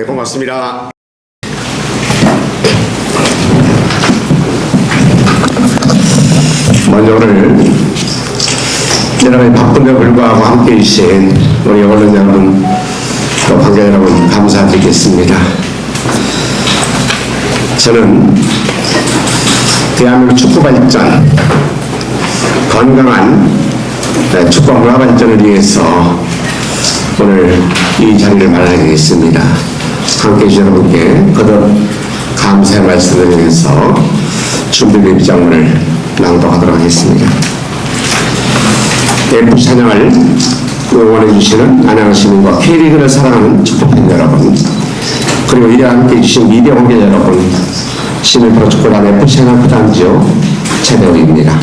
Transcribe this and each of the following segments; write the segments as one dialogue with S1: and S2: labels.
S1: 네, 고맙습니다. 먼저 오늘 여러분의 바쁜데 불구하고 함께 해주신 우리 언론 여러분, 또 관계 여러분 감사드리겠습니다. 저는 대한민국 축구 발전, 건강한 네, 축구 문화 발전을 위해서 오늘 이 자리를 마련하겠습니다. 함께 해주신 여러분께 거듭 감사의 말씀을 드리면서 준비된 입장문을 낭독하도록 하겠습니다. f 찬양을 응원해 주시는 안양시 시민과 K리그를 사랑하는 축구팬 여러분 그리고 이와 함께 해주신 미디어 관계 여러분 시민 프로 축구단 FC 찬양 구단지요 최대우입니다.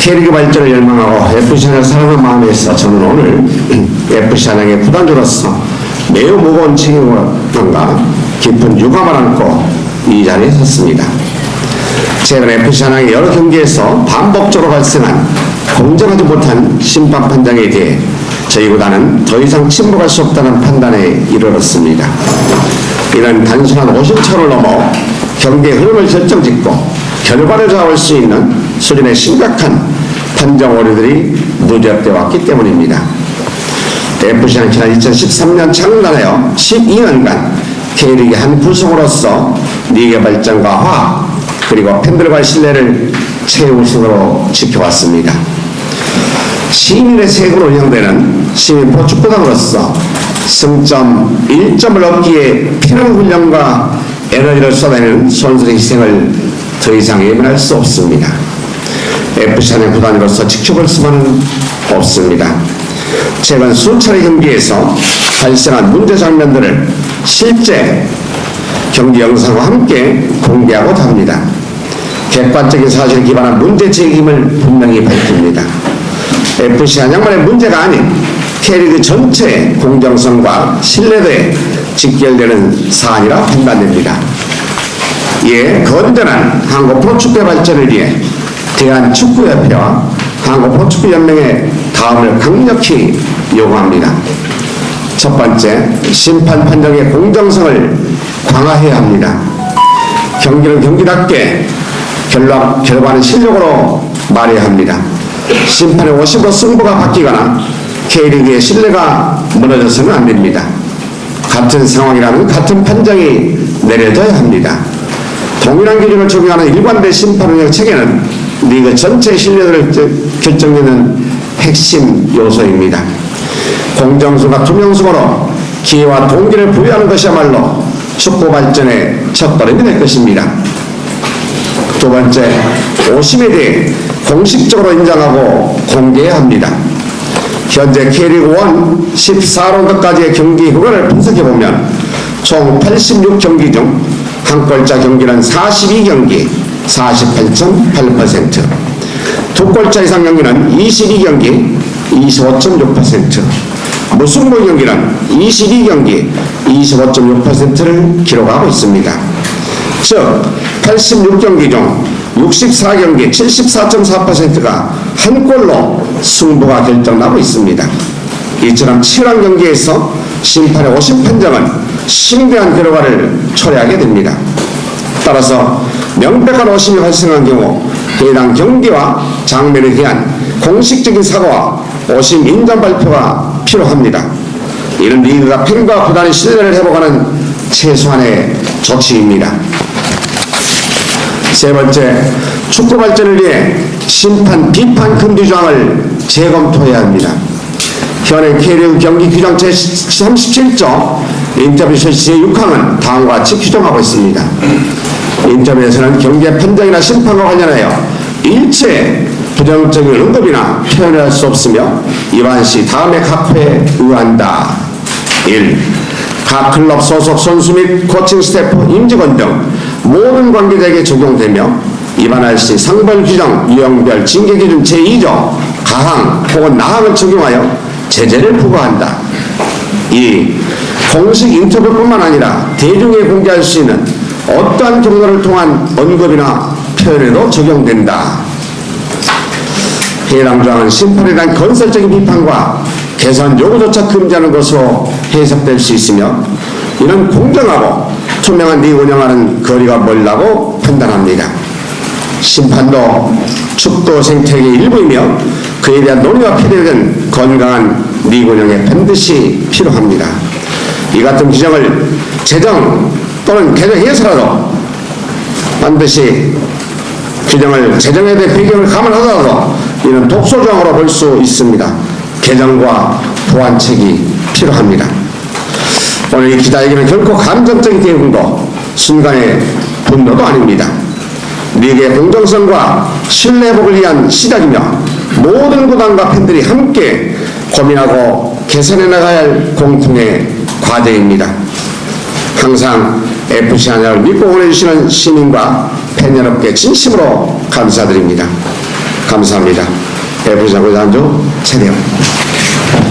S1: K리그 발전을 열망하고 FC 찬양을 사랑하는 마음에서 저는 오늘 FC 찬양의 구단주로서 매우 무거운 책임감과 깊은 유감을 안고 이 자리에 섰습니다. 최근 FC 찬양의 여러 경기에서 반복적으로 발생한 공정하지 못한 심판 판정에 대해 저희 구단은 더 이상 침묵할 수 없다는 판단에 이르렀습니다. 이런 단순한 오심초를 넘어 경기의 흐름을 결정짓고 결과를 좌우할 수 있는 수준의 심각한 판정 오류들이 누적되어 왔기 때문입니다. FC는 지난 2013년 창단하여 12년간 K리그 한 구성으로서 리그 발전과 화합 그리고 팬들과의 신뢰를 최우선으로 지켜왔습니다. 시민의 세금으로 운영되는 시민 프로축구단으로서 승점 1점을 얻기에 필요한 훈련과 에너지를 쏟아내는 선수의 희생을 더 이상 예민할 수 없습니다. FC안의 구단으로서 지켜볼 수만은 없습니다. 최근 수차례 경기에서 발생한 문제 장면들을 실제 경기 영상과 함께 공개하고 답니다. 객관적인 사실에 기반한 문제 제기임을 분명히 밝힙니다. FC 안양만의 문제가 아닌 K리그 전체의 공정성과 신뢰도에 직결되는 사안이라 판단됩니다. 이에 건전한 한국 프로축구의 발전을 위해 대한축구협회와 한국 프로축구연맹의 다음을 강력히 요구합니다. 첫 번째, 심판 판정의 공정성을 강화해야 합니다. 경기는 경기답게 결과, 결과는 실력으로 말해야 합니다. 심판의 50으로 승부가 바뀌거나 K리그의 신뢰가 무너져서는 안 됩니다. 같은 상황이라면 같은 판정이 내려져야 합니다. 동일한 기준을 적용하는 일관된 심판 운영 체계는 리그 전체 신뢰도를 결정짓는 핵심 요소입니다. 공정수가 투명성으로 기회와 동기를 부여하는 것이야말로 축구 발전의 첫걸음이 될 것입니다. 두 번째, 오심에 대해 공식적으로 인정하고 공개해야 합니다. 현재 K리그 1 14라운드까지의 경기 결과를 분석해보면 총 86경기 중 한 골자 경기는 42경기 48.8%, 두 골자 이상 경기는 22경기 25.6%, 무승부 경기는 22경기 25.6%를 기록하고 있습니다. 즉 86경기 중 64경기 74.4%가 한 골로 승부가 결정나고 있습니다. 이처럼 치열한 경기에서 심판의 오심 판정은 심대한 결과를 초래하게 됩니다. 따라서 명백한 오심이 발생한 경우 해당 경기와 장면에 대한 공식적인 사과와 오심 인정 발표가 필요합니다. 이는 리그가 팬과 구단의 신뢰를 회복하는 최소한의 조치입니다. 세 번째, 축구 발전을 위해 심판 비판 금지 조항을 재검토해야 합니다. 현행 K리그 경기 규정 제37조 인터뷰 실시 제6항은 다음과 같이 규정하고 있습니다. 인터뷰에서는 경기의 판정이나 심판과 관련하여 일체 부정적인 언급이나 표현을 할수 없으며 이반 시 다음에 각 회에 의한다. 1. 각 클럽 소속 선수 및 코칭 스태프, 임직원 등 모든 관계자에게 적용되며 위반할 시 상벌 규정, 유형별 징계 기준 제2조 가항 혹은 나항을 적용하여 제재를 부과한다. 2. 공식 인터뷰뿐만 아니라 대중에 공개할 수 있는 어떠한 경로를 통한 언급이나 표현에도 적용된다. 해당 조항은 심판에 대한 건설적인 비판과 개선 요구조차 금지하는 것으로 해석될 수 있으며 이는 공정하고 투명한 리그 운영하는 거리가 멀다고 판단합니다. 심판도 축구 생태계의 일부이며 그에 대한 논의가 필요한 건강한 리그 운영에 반드시 필요합니다. 이 같은 규정을 제정 또는 개정해서라도 반드시 규정을 제정에 대한 배경을 감안하더라도 이는 독소조항으로 볼 수 있습니다. 개정과 보완책이 필요합니다. 오늘 이 기다리기는 결코 감정적인 대응도 순간의 분노도 아닙니다. 리그의 공정성과 신뢰 회복을 위한 시작이며 모든 구단과 팬들이 함께 고민하고 개선해 나가야 할 공통의 과제입니다. 항상 FC 한양을 믿고 응원해주시는 시민과 팬 여러분께 진심으로 감사드립니다. 감사합니다. 한양 한주 최대형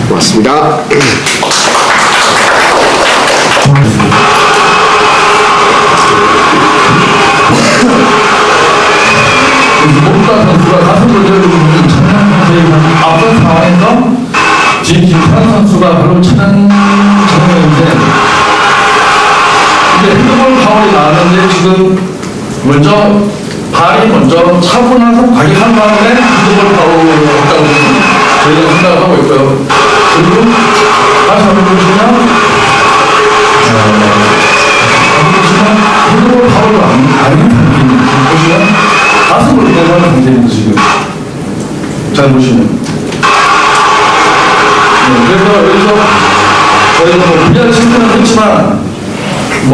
S1: 고맙습니다.
S2: 목다 선수가 가슴을 들고 천안 선수의 앞선 상황에서 지금 김찬 선수가 바로 천안 장면인데 이제 핸드볼 파울이 나왔는데 지금 먼저 발이 먼저 나서 과격한 다음에 파울을 했다고 저희가 생각을 하고 있고요. 그리고 다시 한번 보시면 보시면 핸드볼 파울이 아닌. 지금 보시면 가슴을. 지금 잘 보시면. 네, 그래서 여기서 저희가 뭐 비한 칭찬은 했지만 뭐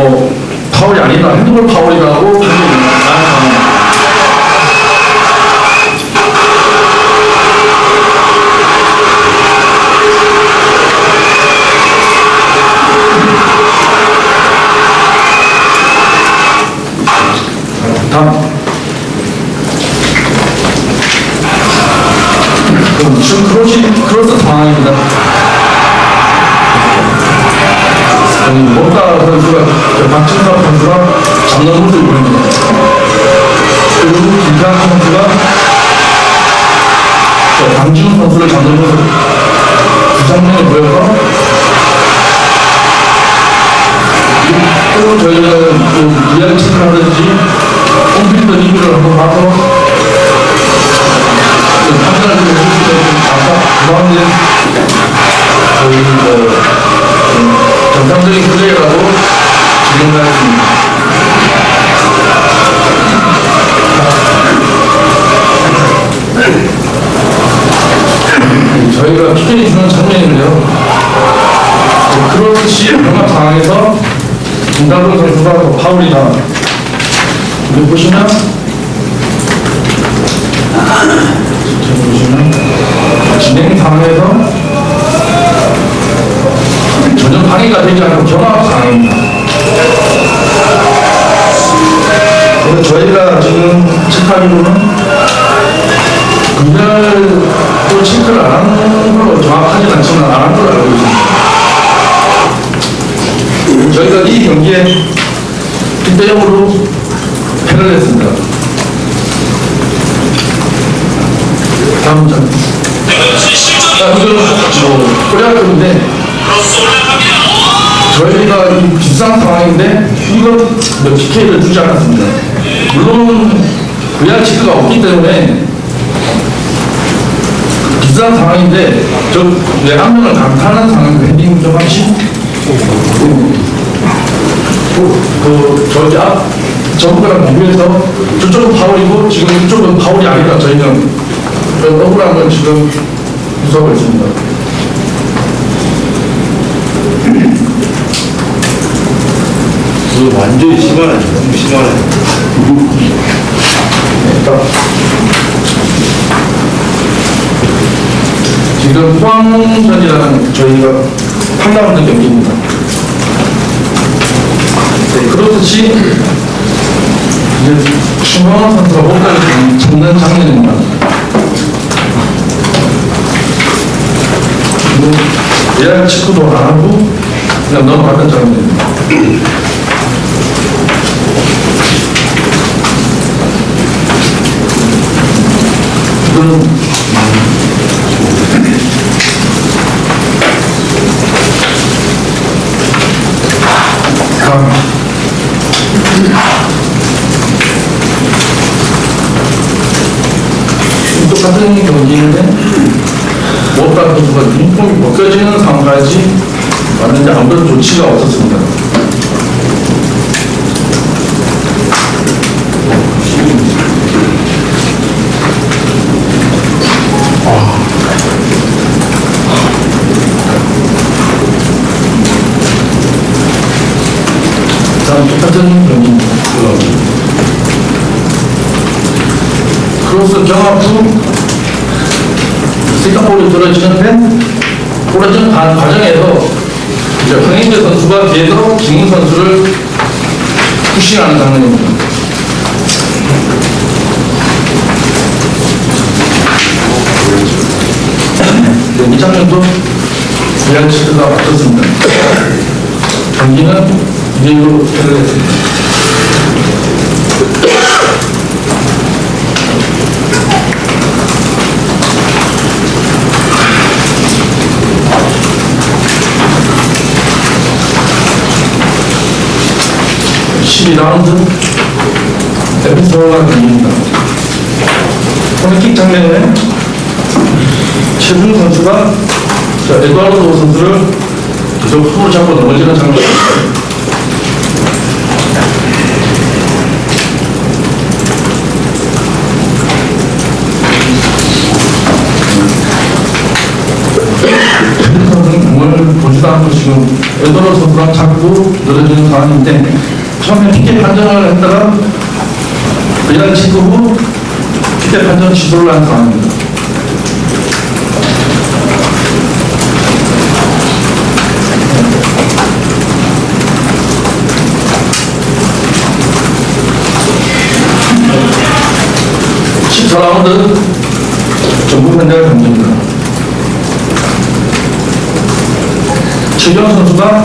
S2: 파울이 아니다 핸드볼 파울이라고 지금 크로시, 크로스 상황입니다. 음, 못다 선수가, 저 박진섭 선수가 잡는 모습을 보입니다. 그리고 김상 선수가 저 강진우 선수를 잡는 모습 두 장면이 보여서 저희가 지금 체크하기로는 그날 또 체크를 안 하는 걸로 정확하진 않지만 안 한 걸로 알고 있습니다. 저희가 이 경기에 1대 0으로 패를 했습니다. 다음 장. 자, 이거 뭐 코리아급인데 저희가 이 비싼 상황인데 이거 몇 PK를 주지 않았습니다. 물론 치크가 없기 때문에 비싼 상황인데 저내한 명을 강타하는 상황인데 헤딩 좀 하시. 그 저기 앞 전부랑 비교해서 저쪽은 파울이고 지금 이쪽은 파울이 아니다. 저희는 그 억울한 건 지금 구성을 있습니다.
S3: 그거 완전히 심하네. 너무 심하네.
S2: 지금 포항전이라는 저희가 8라운드 경기입니다. 네, 그렇듯이 이제 신광호 선수가 목까지 잡는 장면입니다. 그리고 예약 치크도 안 하고 그냥 넘어가는 장면입니다. 이건 그럼 똑같은 경기인데 무엇보다 그 누가 눈폼이 벗겨지는 상황까지 왔는데 아무런 조치가 없었습니다. 기분이 경기입니다. 크로스 경합 후 싱가포르 떨어지는 과- 과정에서 이제 황인재 선수가 뒤에서 김웅 선수를 푸싱하는 장면입니다. 네, 이 장면도 리안 치드가 맞췄습니다. 경기는 해결됐습니다. 십이 라운드 에피소드가 걸립니다. 코너킥 장면에 최준 선수가 자, 에드와르도 선수를 계속 손으로 잡고 넘어지는 장면입니다. 선수는 공을 보지도 않고 지금 선수랑 자꾸 늘어지는 상황인데 처음에 피켓 판정을 했다가 그냥 치고 후 피켓 판정 취소를 한 상황입니다. 최경 선수가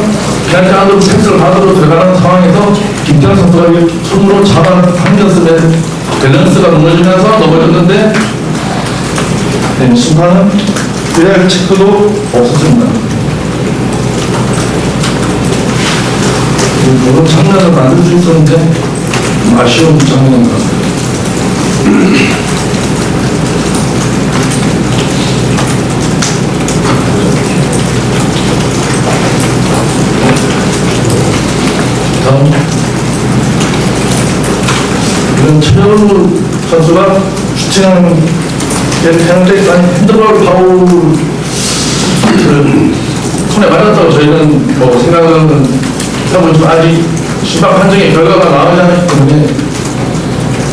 S2: 페널티 안으로 패스를 받으러 들어가는 상황에서 김태현 선수가 이 손으로 잡아 당겼음에 밸런스가 무너지면서 넘어졌는데 네, 심판은 VR 체크도 없었습니다. 이런 장면을 만들 수 있었는데 아쉬운 장면인 것 같습니다. 이런 최현우 선수가 슈팅하는 페널티 아니 핸드볼 파울 그 손에 맞았다고 저희는 뭐 생각은 하고 좀 아직 심판 판정의 결과가 나오지 않았기 때문에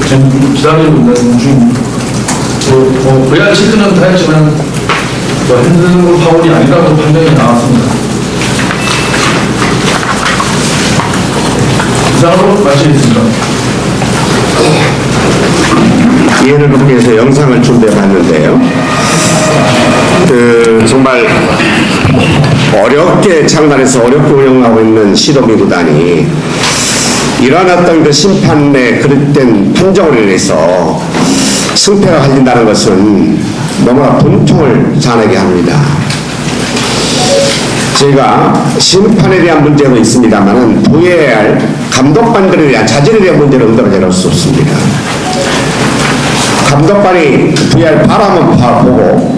S2: 지금 기다리고 있는 중입니다. 뭐, 뭐 VR 체크는 다 했지만 뭐 핸드볼 파울이 아니라고 판정이 나왔습니다. 이상으로 마치겠습니다.
S1: 이해를 돕기 위해서 영상을 준비해 봤는데요. 그, 정말 어렵게 창단해서 어렵게 운영하고 있는 시도미 구단이 이러한 어떤 그 심판의 그릇된 판정으로 인해서 승패가 갈린다는 것은 너무나 분통을 자아내게 합니다. 저희가 심판에 대한 문제도 있습니다만은 VAR 감독관들에 대한 자질에 대한 문제를 응답을 해놓을 수 없습니다. 감독관이 VR 바라면 봐- 보고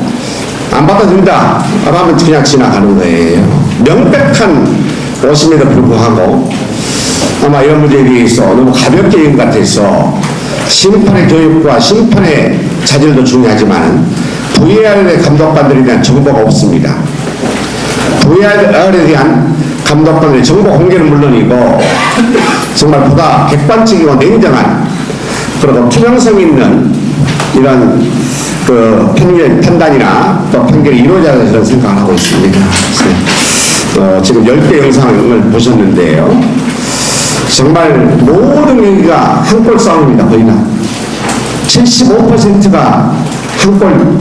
S1: 안 받아준다 라면 그냥 지나가는 거예요. 명백한 오심에도 불구하고 아마 이런 문제에 대해서 너무 가볍게 것 같아서 심판의 교육과 심판의 자질도 중요하지만 VR의 감독관들에 대한 정보가 없습니다. VR에 대한 감독관의 정보 공개는 물론이고 정말 보다 객관적이고 냉정한 그리고 투명성 있는 이런 그 편견, 판단이나 또 편견이 이루어져야 저는 생각을 하고 있습니다. 어, 지금 10개 영상을 보셨는데요. 정말 모든 경기가 한 골 싸움입니다. 거의 다. 75%가 한 골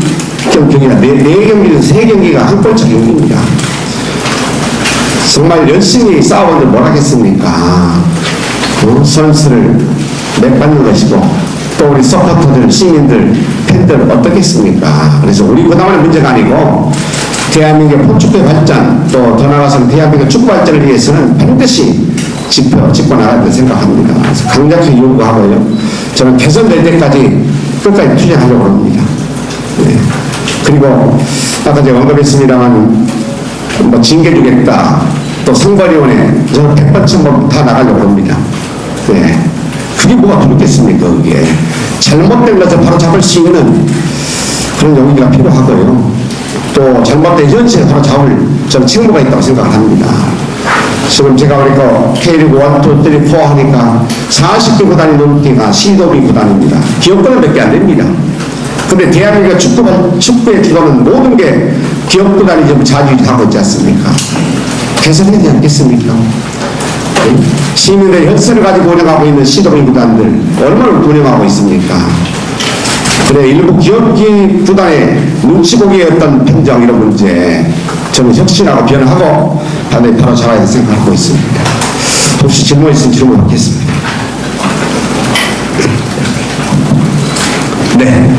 S1: 경기가 네, 네 경기는 세 경기가 한 골차 경기입니다. 정말 열심히 싸워본들 뭘 하겠습니까? 어? 선수를 맥받는 것이고 또 우리 서포터들, 시민들, 팬들 어떻겠습니까? 그래서 우리 그다음에 문제가 아니고 대한민국의 포축구의 발전 또 더 나아가서는 대한민국 축구 발전을 위해서는 반드시 짚어 짚고 나가야 생각합니다. 그래서 강력히 요구하고요. 저는 개선될 때까지 끝까지 투쟁하려고 합니다. 그리고 아까 제가 언급했습니다만 뭐 징계 주겠다. 또 선거위원회 저는 100번쯤 뭐다 나가려고 합니다. 네. 그게 뭐가 부르겠습니까, 그게. 잘못된 것을 바로 잡을 수 있는 그런 용기가 필요하고요. 또 잘못된 현실에 바로 잡을 저는 책무가 있다고 생각을 합니다. 지금 제가 그러니까 K리그 1, 2, 3, 4 하니까 40개 구단이 넘기가 시도비 구단입니다. 기업구단 몇개 안 됩니다. 근데 대한민국 축구, 축구의 주도는 모든 게 기업 구단이 좀 자주 하고 있지 않습니까? 개선해야 되지 않겠습니까? 네? 시민들의 혈세를 가지고 운영하고 있는 시도비 구단들 얼마나 운영하고 있습니까? 그래 일부 기업기 구단의 눈치 보기의 어떤 편정 이런 문제 저는 혁신하고 변화하고 잡아야 될 생각하고 있습니다. 혹시 질문 있으면 질문 받겠습니다. 네.
S4: 네,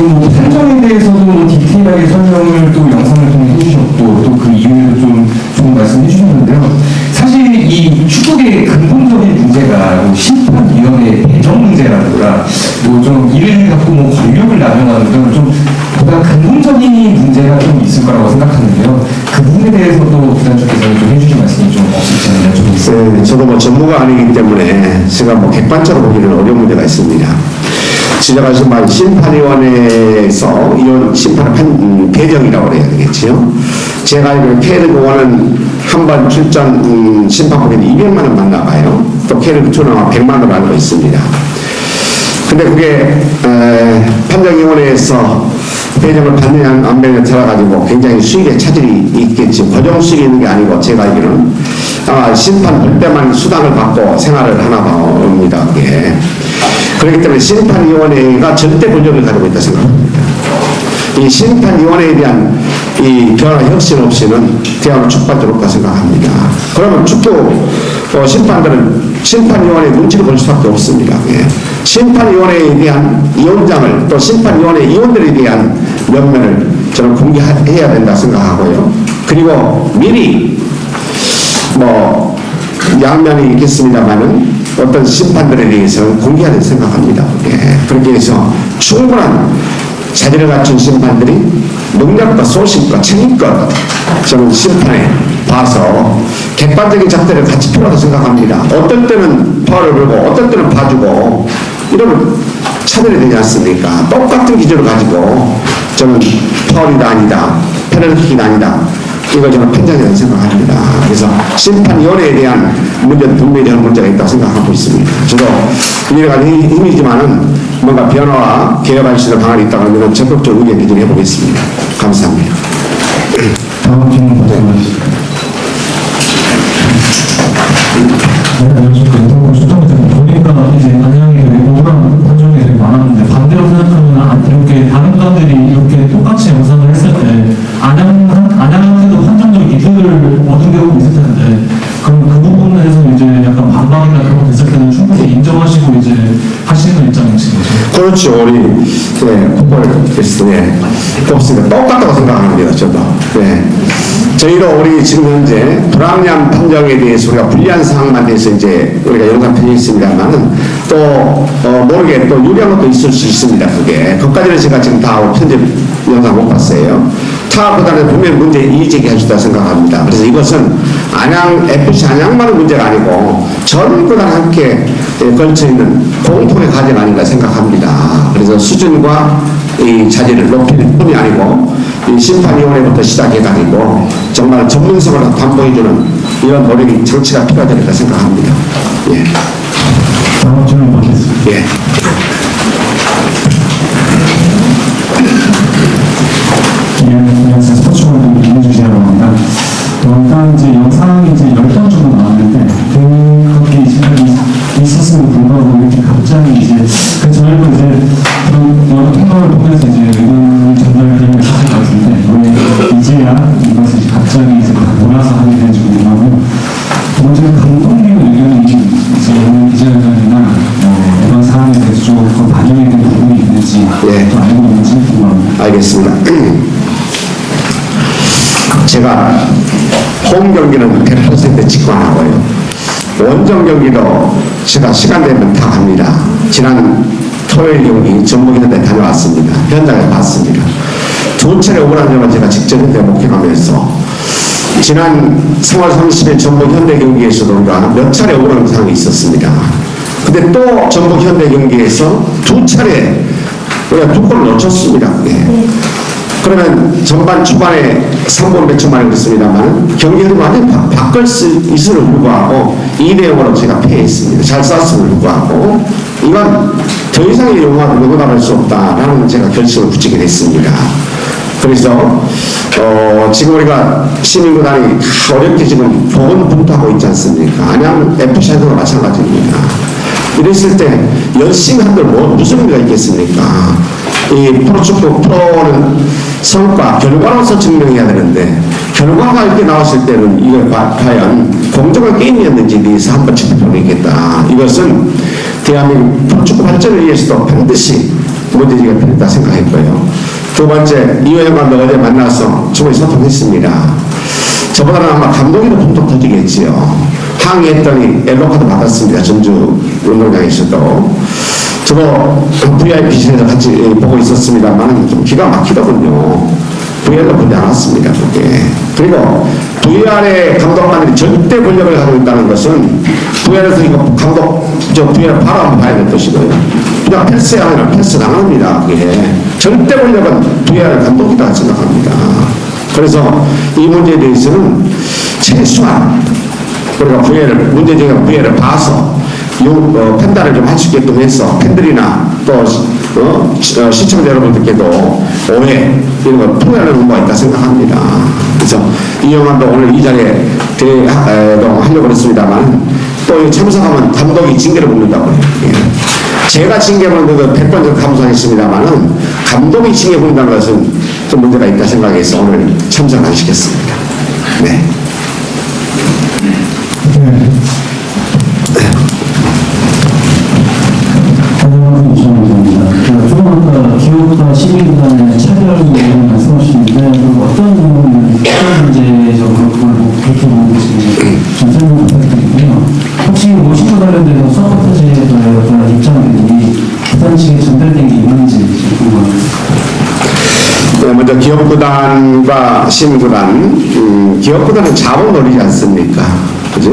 S4: 지금 뭐 판정에 대해서도 뭐 디테일하게 설명을 또 영상을 통해 해주셨고 또 그 이유를 좀 좋은 말씀 해주셨는데요. 사실 이 축구의 근본적인 문제가 뭐 심판위원회 배정 문제라든가 뭐 좀 이를 갖고 뭐 권력을 남용하는 그런 좀 보다 근본적인 문제가 좀 있을 거라고 생각하는데요. 그 부분에 대해서도 부단주께서는 좀 해주신 말씀이 좀 없을지 않나 좀 있어요.
S1: 네, 저도 뭐 전무가 아니기 때문에 제가 뭐 객관적으로 보기는 어려운 문제가 있습니다. 지적하신 말 심판위원회에서 이런 심판을 판, 음, 배정이라고 해야 되겠지요. 제가 알기로 1은 한 번 출전 음, 심판국에는 200만 원 받나 봐요. 또 2는 100만 원으로 알고 있습니다. 근데 그게 에, 판정위원회에서 배정을 받느냐 안 받느냐 들어가지고 굉장히 수익에 차질이 있겠지 고정 수익이 있는 게 아니고 제가 알기로는 아마 심판 볼 때만 수당을 받고 생활을 하나 봅니다 그게 그렇기 때문에 심판위원회가 절대 권력을 가지고 있다 생각합니다 이 심판위원회에 대한 이 변화 혁신 없이는 대학을 축발될 없다 생각합니다. 그러면 축구 어, 심판들은 심판위원회 눈치를 볼 수밖에 없습니다. 예. 심판위원회에 대한 위원장을 또 심판위원회 위원들에 대한 면면을 저는 공개해야 된다 생각하고요. 그리고 미리 뭐 양면이 있겠습니다만은 어떤 심판들에 대해서는 공개해야 생각합니다. 예. 그렇게 해서 충분한 자질을 갖춘 심판들이 능력과 소신과 책임껏 저는 심판에 봐서 객관적인 작대를 같이 필요하다고 생각합니다. 어떨 때는 파울을 불고 어떨 때는 봐주고 이러면 차별이 되지 않습니까? 똑같은 기준을 가지고 저는 파울이다 아니다 페널티가 아니다 이걸 저는 판단이라고 생각합니다. 그래서 심판위원회에 대한 문제는 분명히 저는 문제가 있다고 생각하고 있습니다. 저도 가지 힘이지만은 뭔가 변화와 개혁할 수 있는 방안이 있다고 하면 적극적으로 의견 개진해 보겠습니다. 감사합니다.
S4: 다음 질문 말씀하시죠. 네. 인터뷰 수정팀 보니까 이제 안양이 되게 억울한 판정이 되게 많았는데 반대로 생각하면 안- 이렇게 다른 구단들이 이렇게 똑같이 영상을 했을 때
S1: 우리 네, 풋볼 테스트 네, 없습니다. 똑같다고 생각합니다. 저도. 네. 저희도 우리 지금 현재 불합리한 판정에 대해서 우리가 불리한 상황만 대해서 이제 우리가 영상 편집했습니다만은 또 어, 모르게 또 유리한 것도 있을 수 있습니다. 그게 그것까지는 제가 지금 다 편집 영상 못 봤어요. 타구단에 분명히 문제 이의제기할 수 있다 생각합니다. 그래서 이것은 안양 FC 안양만의 문제가 아니고 전 구단 함께 예, 걸쳐 있는 공통의 과제가 아닌가 생각합니다. 그래서 수준과 이 자질을 높일 뿐이 아니고 이 심판위원회부터 시작해가지고 정말 전문성을 담보해주는 이런 노력이 정치가 필요하다고 생각합니다. 예.
S4: 다음 질문 받겠습니다.
S1: 예.
S4: 예,
S1: 제가 시간 되면 다 갑니다. 지난 토요일 경기 전북현대 다녀왔습니다. 현장에 봤습니다. 두 차례 점을 제가 직접 현대 목격하면서 지난 3월 30일 전북 현대 경기에서도 우리가 몇 차례 오라는 상황이 있었습니다. 근데 또 전북 현대 경기에서 두 차례 우리가 두 골을 놓쳤습니다. 그게. 그러면 전반 초반에 3번 몇 초 만에 그렇습니다만 경기 흐름이 완전히 바, 바꿀 수 있음을 불구하고 2대 0으로 제가 패했습니다. 잘 쐈음을 불구하고 이건 더 이상의 영화를 누구나 수 없다라는 제가 결심을 붙이게 됐습니다. 그래서 어, 지금 우리가 시민구단이 다 어렵게 지금 보건분투하고 있지 않습니까? 안양 FC도 마찬가지입니다. 이랬을 때 열심히 한들 뭐 무슨 의미가 있겠습니까? 이 프로축구 프로는 성과 결과로서 증명해야 되는데 결과가 이렇게 나왔을 때는 이걸 과, 과연 공정한 게임이었는지에 대해서 한번 짚어보겠다. 이것은 대한민국 프로축구 발전을 위해서도 반드시 문제제기가 필요하다 생각했고요. 두 번째 이호영 감독 어제 만나서 충분히 소통했습니다. 저보다는 아마 감독이 더 통통 터지겠지요. 항의했더니 옐로카드 받았습니다. 전주 운동장에서도. 저도 VIP실에서 같이 보고 있었습니다만 좀 기가 막히더군요. VR로 보지 않았습니다. 그게. 그리고 VR의 감독관들이 절대 권력을 가지고 있다는 것은 VR에서 이거 감독, 저 VR 한번 봐야 될 것이고요. 그냥 패스하면 패스 당합니다. 그게. 절대 권력은 VR 감독이다 생각합니다. 그래서 이 문제에 대해서는 최소한 우리가 VR을, 문제적인 VR을 봐서 요, 어, 판단을 좀 할 수 있게끔 해서 팬들이나 또 어, 시, 어, 시청자 여러분들께도 오해 이런 걸 통하는 의무가 있다 생각합니다. 그래서 이영환도 오늘 이 자리에 대하려고 했습니다만 또 참석하면 감독이 징계를 묻는다고 해요. 예. 제가 징계 묻는 건 100번 전 감수하겠습니다만은 감독이 징계 묻는다는 것은 좀 문제가 있다 생각해서 오늘 참석 안 시켰습니다. 네. 기업구단과 시민구단, 음, 기업구단은 자본 노리지 않습니까? 그죠?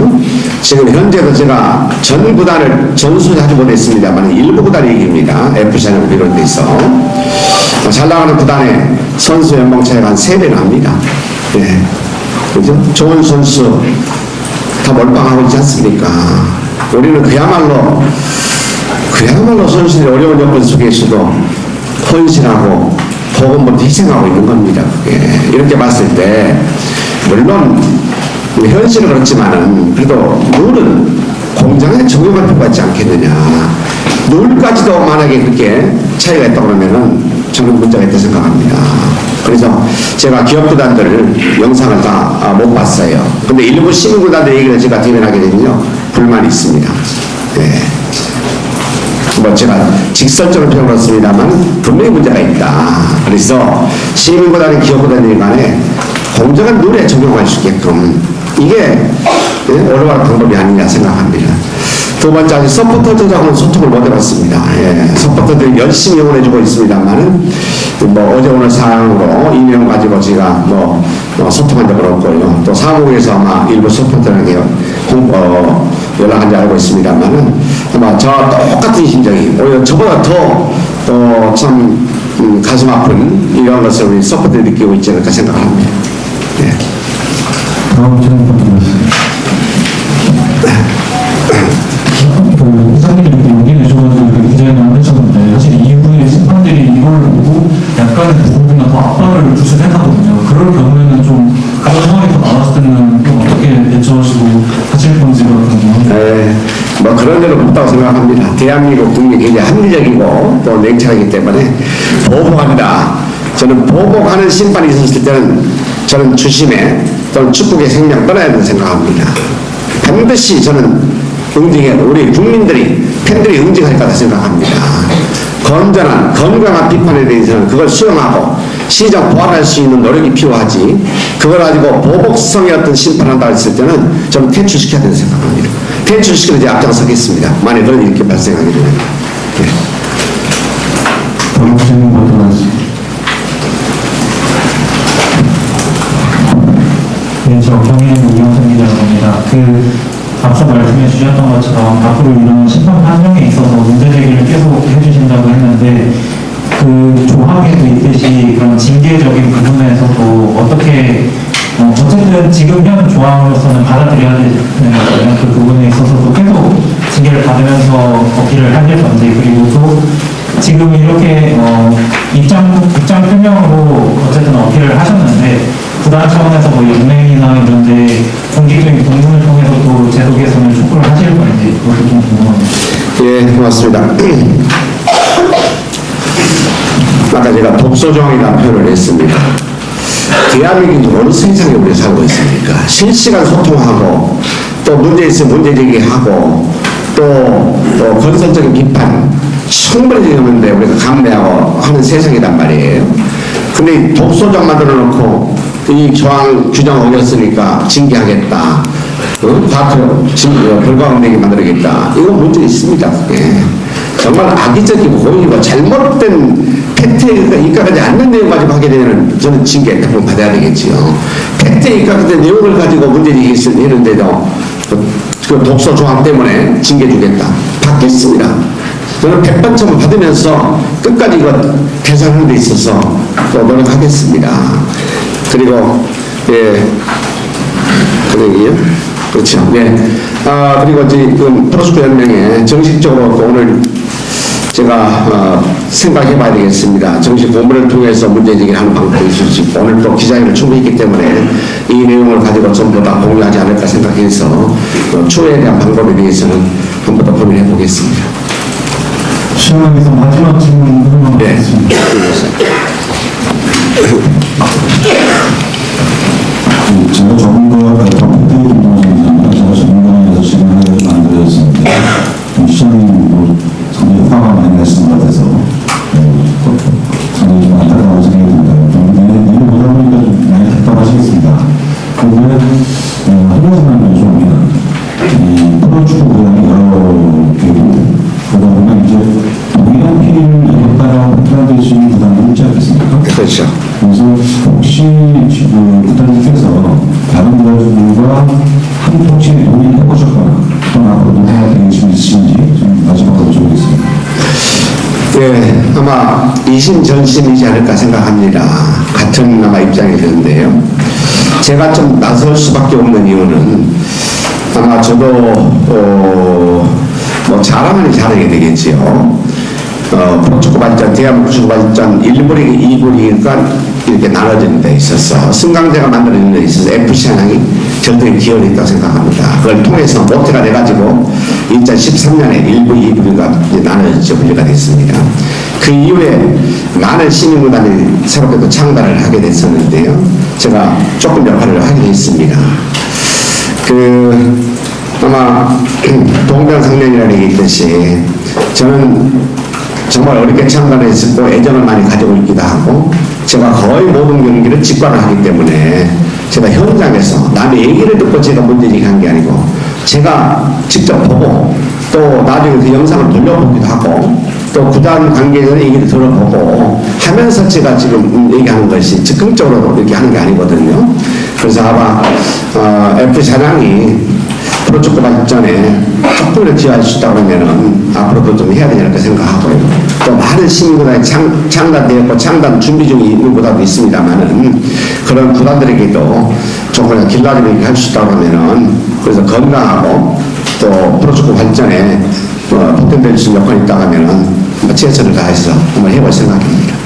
S1: 지금 현재도 제가 전 구단을 전수하지 못했습니다만 일부 구단 얘기입니다. FCN을 비롯해서. 어, 잘 나가는 구단의 선수 연봉 차이가 한 3배는 합니다. 네. 그죠? 좋은 선수 다 몰빵하고 있지 않습니까? 우리는 그야말로 그야말로 선수들이 어려운 여건 속에서도 헌신하고 복음을 희생하고 있는 겁니다. 그게. 이렇게 봤을 때 물론 현실은 그렇지만은 그래도 룰은 공정하게 적용할 필요가 있지 않겠느냐. 룰까지도 만약에 그렇게 차이가 있다 그러면은 저는 문제가 있다 생각합니다. 그래서 제가 기업구단들 영상을 다 못 봤어요. 근데 일부 시민구단들 얘기를 제가 대변하게 되면요. 불만이 있습니다. 네. 뭐 제가 직설적으로 표현했습니다만 분명히 문제가 있다. 그래서 시민보다는 기업보다는 간에 공정한 룰에 적용할 수 있게끔 이게 예, 올바른 방법이 아니냐 생각합니다. 두 번째 아직 서포터들하고는 소통을 못 해봤습니다. 예, 서포터들이 열심히 응원해주고 있습니다만은 뭐 어제 오늘 상황으로 이명 가지고 제가 뭐, 뭐 소통한 적은 없고요. 또 사무국에서 아마 일부 서포터에게 홍- 어, 연락한 지 알고 있습니다만은 아마 저 똑같은 심정이 오히려 저보다 더참 음, 가슴 아픈 이런 것을 우리 서포터들이 느끼고 있지 않을까 생각합니다. 네.
S4: 다음 질문
S1: 대한민국 국민이 굉장히 합리적이고 또 냉철하기 때문에 보복한다. 저는 보복하는 심판이 있었을 때는 저는 주심에 또는 축구의 생명 떠나야 된다고 생각합니다. 반드시 저는 응징해 우리 국민들이 팬들이 응징할 거다 생각합니다. 건전한 건강한 비판에 대해서는 그걸 수용하고 시장 보완할 수 있는 노력이 필요하지 그걸 가지고 보복성의 어떤 심판한다 했을 때는 좀 퇴출시켜야 된다고 생각합니다. 퇴출시키는 데 앞장서겠습니다. 만약 그런 일이 이렇게 발생하게 되면.
S4: 하겠습니다.
S5: 네. 그 앞서 말씀해 주셨던 것처럼 앞으로 이런 심판 판정에 있어서 문제 제기를 계속 해주신다고 했는데 그 조항에도 있듯이 그런 징계적인 부분에서도 어떻게 어, 어쨌든 지금 현 조항으로서는 받아들여야 되는 거잖아요. 그 부분에 있어서도 계속 징계를 받으면서 어필을 하실 건지 그리고 또 지금 이렇게 어, 입장 입장 표명으로 어쨌든 어필을 하셨는데 구단 차원에서 뭐 연맹이나 이런데 공식적인 공문을 통해서 또 제도 개선을 촉구를 하실 건지 그것도 좀 궁금합니다.
S1: 예, 고맙습니다. 아까 제가 독소조항이라는 표현을 했습니다. 대한민국이 어느 세상에 우리 살고 있습니까? 실시간 소통하고 또 문제 있으면 문제 제기하고 또, 또 건설적인 비판 충분히 되는데 우리가 감내하고 하는 세상이란 말이에요. 근데 이 독소조항 만들어 놓고 이 조항 규정 어겼으니까 징계하겠다. 어? 다투 불가응되게 만들겠다. 이건 문제 있습니다. 예. 정말 악의적이고 고의고 잘못된 팩트에 입각하지 않는 내용 가지고 하게 되면 저는 징계 대부분 받아야 되겠지요. 팩트에 입각된 내용을 가지고 문제 제기했는데도 그, 그 독소 조항 때문에 징계 주겠다. 받겠습니다. 저는 백번점을 받으면서 끝까지 이거 개선하는 데 있어서 또 노력하겠습니다. 그리고 예. 그러기요? 그렇죠. 네. 아, 그리고 지금 프로스코 연맹에 정식적으로 또 오늘 제가 어, 생각해 봐야 되겠습니다. 정식 공문을 통해서 문제 제기를 하는 방법도 있을 수 있고 오늘 또 기자회견을 충분히 있기 때문에 이 내용을 가지고 전부 다 공유하지 않을까 생각해서 어, 추후에 대한 방법에 대해서는 한 번 더 고민해 보겠습니다.
S4: 시험에서 마지막 질문
S1: 네.
S4: 받겠습니다.
S6: 그 제가 전문가 다른 구단들과 한 통치에 동의해 보셨거나 또는 앞으로도 생각되는 것이 있으신지 좀 마지막으로 여쭤보겠습니다.
S1: 예, 아마 이심전심이지 않을까 생각합니다. 같은 아마 입장이 드는데요. 제가 좀 나설 수밖에 없는 이유는 아마 저도 어, 뭐 자랑하니 잘하게 되겠지요. 어, 프로축구 발전, 대한민국 축구 발전 1부리그, 2부리그가 이렇게 나눠지는 데 있어서 승강제가 만들어지는 데 있어서 FC 한항이 절대의 기여를 있다고 생각합니다. 그걸 통해서 모태가 돼가지고 2013년에 1부, 2부리가 나눠졌죠. 분리가 됐습니다. 그 이후에 많은 시민구단이 새롭게 또 창단을 하게 됐었는데요. 제가 조금 역할을 하게 됐습니다. 그 아마 동병상련이라는 게 있듯이 저는 정말 어렵게 참가했었고 애정을 많이 가지고 있기도 하고 제가 거의 모든 경기를 직관을 하기 때문에 제가 현장에서 남의 얘기를 듣고 제가 문제제기한 게 아니고 제가 직접 보고 또 나중에 그 영상을 돌려보기도 하고 또 구단 관계자의 얘기를 들어보고 하면서 제가 지금 얘기하는 것이 즉흥적으로 이렇게 하는 게 아니거든요. 그래서 아마 어, F 사장이 프로축구 발전에 조금이라도 기여할 수 있다고 하면은 앞으로도 좀 해야 되지 않을까 생각하고요. 또 많은 시민구단이 창, 창단되었고 창단 준비 중에 있는 구단도 있습니다만은 그런 구단들에게도 조금 길라지게 할 수 있다고 하면은 그래서 건강하고 또 프로축구 발전에 어, 보탬될 수 있는 역할이 있다고 하면은 뭐 최선을 다해서 한번 해볼 생각입니다.